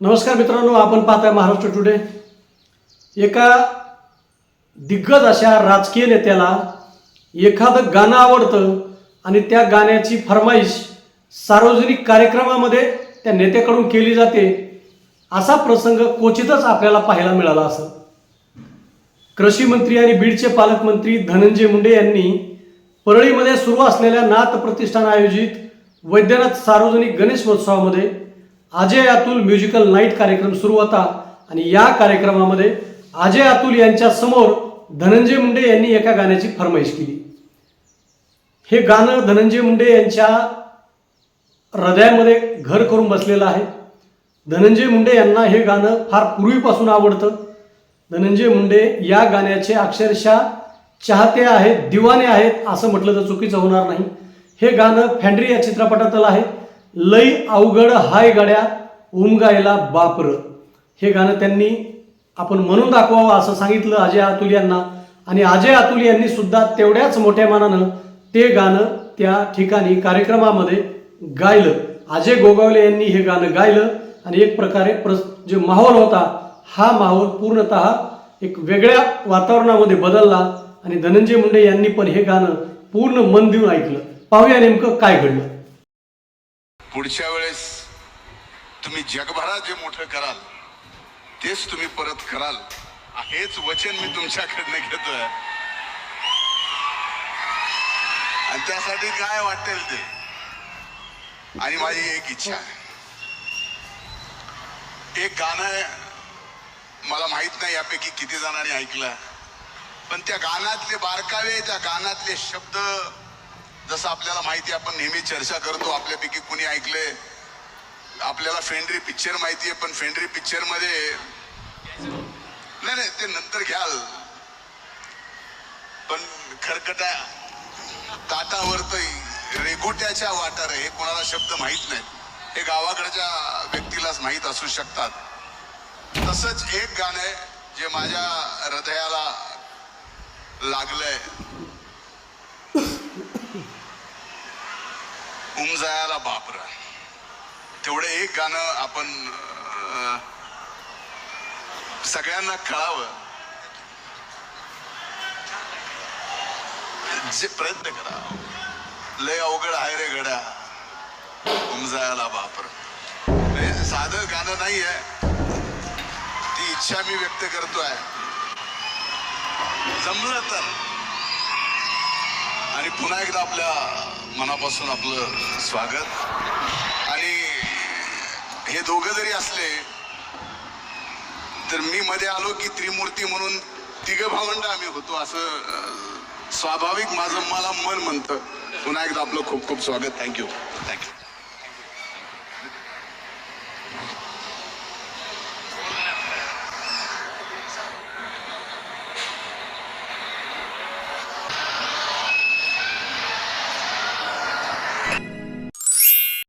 नमस्कार मित्रांनो आपण पाहताय महाराष्ट्र टुडे एका दिग्गज अशा राजकीय नेत्याला एखादं गाणं आवडतं आणि त्या गाण्याची फरमाईश सार्वजनिक कार्यक्रमामध्ये त्या नेत्याकडून केली जाते असा प्रसंग क्वचितच आपल्याला पाहायला मिळाला असं कृषी मंत्री आणि बीडचे पालकमंत्री धनंजय मुंडे यांनी परळीमध्ये सुरू असलेल्या नाथ प्रतिष्ठान आयोजित वैद्यनाथ सार्वजनिक गणेश महोत्सवामध्ये अजय अतुल म्युझिकल नाईट कार्यक्रम सुरू होता आणि या कार्यक्रमामध्ये अजय अतुल यांच्या समोर धनंजय मुंडे यांनी एका गाण्याची फरमाईश केली. हे गाणं धनंजय मुंडे यांच्या हृदयामध्ये घर करून बसलेलं आहे. धनंजय मुंडे यांना हे गाणं फार पूर्वीपासून आवडतं. धनंजय मुंडे या गाण्याचे अक्षरशः चाहते आहेत दिवाने आहेत असं म्हटलं तर चुकीचं होणार नाही. हे गाणं फॅन्ड्री या चित्रपटातलं आहे. लई अवघड हाय गड्या उमगायला बापर. हे गाणं त्यांनी आपण म्हणून दाखवावं असं सांगितलं अजय अतुल यांना. आणि अजय अतुल यांनी सुद्धा तेवढ्याच मोठ्या मानानं ते गाणं त्या ठिकाणी कार्यक्रमामध्ये गायलं. अजय गोगावले यांनी हे गाणं गायलं आणि एक प्रकारे प्र जे माहोल होता हा माहोल पूर्णतः एक वेगळ्या वातावरणामध्ये बदलला आणि धनंजय मुंडे यांनी पण हे गाणं पूर्ण मन देऊन ऐकलं. पाहूया नेमकं काय घडलं. पुढच्या वेळेस तुम्ही जगभरात जे मोठं कराल तेच तुम्ही परत कराल. हेच वचन मी तुमच्याकडनं घेतोय. आणि त्यासाठी काय वाटेल ते? आणि माझी एक इच्छा आहे. एक गाणं आहे, मला माहीत नाही यापैकी किती जणांनी ऐकलं पण त्या गाण्यातले बारकावे त्या गाण्यातले शब्द जसं आपल्याला माहिती आपण नेहमी चर्चा करतो आपल्यापैकी कुणी ऐकलंय. आपल्याला फेंड्री पिक्चर माहिती आहे पण फेंड्री पिक्चरमध्ये नाही नाही ते नंतर घ्याल. पण खरकटा ताटावर रेगोट्याच्या वाटार हे कोणाला शब्द माहीत नाहीत हे गावाकडच्या व्यक्तीलाच माहीत असू शकतात. तसंच एक गाणं आहे जे माझ्या हृदयाला लागलंय. उमजायाला बापरा. तेवढं एक गाणं आपण सगळ्यांना कळावं. जे प्रयत्न करा. लय अवघड आहे रे गड्या. उमजायाला बापर. साधं गाणं नाही आहे ती इच्छा मी व्यक्त करतो आहे जमलं तर. आणि पुन्हा एकदा आपल्या मनापासून आपलं स्वागत. आणि हे दोघं जरी असले तर मी मध्ये आलो की त्रिमूर्ती म्हणून तिघ भावंड आम्ही होतो असं स्वाभाविक माझं मला मन म्हणतं. पुन्हा एकदा आपलं खूप खूप स्वागत. Thank you thank you